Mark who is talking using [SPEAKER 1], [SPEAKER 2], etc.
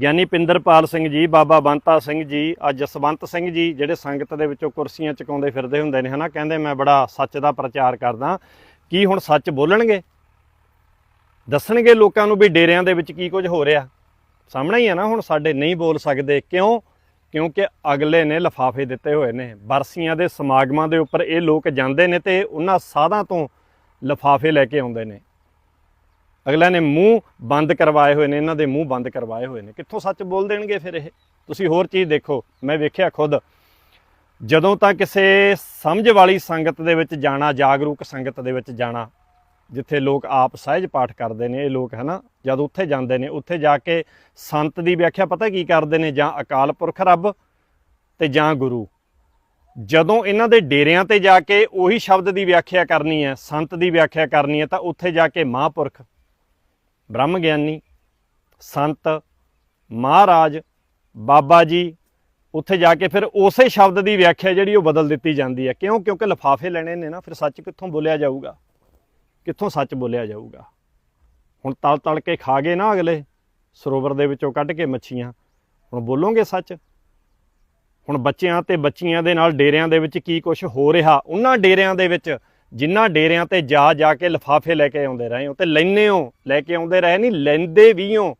[SPEAKER 1] ਗਿਆਨੀ ਪਿੰਦਰਪਾਲ ਸਿੰਘ ਜੀ, ਬਾਬਾ ਬੰਤਾ ਸਿੰਘ ਜੀ, ਅੱਜ ਜਸਵੰਤ ਸਿੰਘ ਜੀ, ਜਿਹੜੇ ਸੰਗਤ ਦੇ ਵਿੱਚੋਂ ਕੁਰਸੀਆਂ ਚੁਕਾਉਂਦੇ ਫਿਰਦੇ ਹੁੰਦੇ ਨੇ, ਹਨਾ? ਕਹਿੰਦੇ ਮੈਂ ਬੜਾ ਸੱਚ ਦਾ ਪ੍ਰਚਾਰ ਕਰਦਾ। ਕੀ ਹੁਣ ਸੱਚ ਬੋਲਣਗੇ? ਦੱਸਣਗੇ ਲੋਕਾਂ ਨੂੰ ਵੀ ਡੇਰਿਆਂ ਦੇ ਵਿੱਚ ਕੀ ਕੁਝ ਹੋ ਰਿਹਾ? ਸਾਹਮਣੇ ਹੀ ਆ ਨਾ ਹੁਣ ਸਾਡੇ ਨਹੀਂ ਬੋਲ ਸਕਦੇ। ਕਿਉਂ? ਕਿਉਂਕਿ ਅਗਲੇ ਨੇ ਲਫਾਫੇ ਦਿੱਤੇ ਹੋਏ ਨੇ। ਬਰਸੀਆਂ ਦੇ ਸਮਾਗਮਾਂ ਦੇ ਉੱਪਰ ਇਹ ਲੋਕ ਜਾਂਦੇ ਨੇ ਤੇ ਉਹਨਾਂ ਸਾਧਾਂ ਤੋਂ ਲਫਾਫੇ ਲੈ ਕੇ ਆਉਂਦੇ ਨੇ। ਅਗਲਿਆਂ ਨੇ ਮੂੰਹ ਬੰਦ ਕਰਵਾਏ ਹੋਏ ਨੇ, ਇਹਨਾਂ ਦੇ ਮੂੰਹ ਬੰਦ ਕਰਵਾਏ ਹੋਏ ਨੇ। ਕਿੱਥੋਂ ਸੱਚ ਬੋਲ ਦੇਣਗੇ ਫਿਰ ਇਹ? ਤੁਸੀਂ ਹੋਰ ਚੀਜ਼ ਦੇਖੋ, ਮੈਂ ਵੇਖਿਆ ਖੁਦ। ਜਦੋਂ ਤਾਂ ਕਿਸੇ ਸਮਝ ਵਾਲੀ ਸੰਗਤ ਦੇ ਵਿੱਚ ਜਾਣਾ, ਜਾਗਰੂਕ ਸੰਗਤ ਦੇ ਵਿੱਚ ਜਾਣਾ, ਜਿੱਥੇ ਲੋਕ ਆਪ ਸਹਿਜ ਪਾਠ ਕਰਦੇ ਨੇ, ਇਹ ਲੋਕ ਹਨਾ, ਜਦ ਉੱਥੇ ਜਾਂਦੇ ਨੇ, ਉੱਥੇ ਜਾ ਕੇ ਸੰਤ ਦੀ ਵਿਆਖਿਆ ਪਤਾ ਕੀ ਕਰਦੇ ਨੇ? ਜਾਂ ਅਕਾਲ ਪੁਰਖ ਰੱਬ ਤੇ ਜਾਂ ਗੁਰੂ। ਜਦੋਂ ਇਹਨਾਂ ਦੇ ਡੇਰਿਆਂ ਤੇ ਜਾ ਕੇ ਉਹੀ ਸ਼ਬਦ ਦੀ ਵਿਆਖਿਆ ਕਰਨੀ ਹੈ, ਸੰਤ ਦੀ ਵਿਆਖਿਆ ਕਰਨੀ ਹੈ, ਤਾਂ ਉੱਥੇ ਜਾ ਕੇ ਮਹਾਂਪੁਰਖ ਬ੍ਰਹਮ ਗਿਆਨੀ ਸੰਤ, ਮਹਾਰਾਜ, ਬਾਬਾ ਜੀ, ਉੱਥੇ ਜਾ ਕੇ ਫਿਰ ਉਸੇ ਸ਼ਬਦ ਦੀ ਵਿਆਖਿਆ ਜਿਹੜੀ ਉਹ ਬਦਲ ਦਿੱਤੀ ਜਾਂਦੀ ਹੈ। ਕਿਉਂ? ਕਿਉਂਕਿ ਲਫਾਫੇ ਲੈਣੇ ਨੇ ਨਾ, ਫਿਰ ਸੱਚ ਕਿੱਥੋਂ ਬੋਲਿਆ ਜਾਊਗਾ? ਕਿੱਥੋਂ ਸੱਚ ਬੋਲਿਆ ਜਾਊਗਾ? ਹੁਣ ਤਲ ਤਲ ਕੇ ਖਾ ਗਏ ਨਾ ਅਗਲੇ, ਸਰੋਵਰ ਦੇ ਵਿੱਚੋਂ ਕੱਢ ਕੇ ਮੱਛੀਆਂ। ਹੁਣ ਬੋਲੋਗੇ ਸੱਚ? ਹੁਣ ਬੱਚਿਆਂ ਤੇ ਬੱਚੀਆਂ ਦੇ ਨਾਲ ਡੇਰਿਆਂ ਦੇ ਵਿੱਚ ਕੀ ਕੁਝ ਹੋ ਰਿਹਾ? ਉਹਨਾਂ ਡੇਰਿਆਂ ਦੇ ਵਿੱਚ ਜਿਨ੍ਹਾਂ ਡੇਰਿਆਂ ਤੇ ਜਾ ਜਾ ਕੇ ਲਫਾਫੇ ਲੈ ਕੇ ਆਉਂਦੇ ਰਹੇ ਹੋ ਤੇ ਲੈਨੇ ਹੋ, ਲੈ ਕੇ ਆਉਂਦੇ ਰਹੇ ਨਹੀਂ, ਲੈਂਦੇ ਵੀ ਹੋ।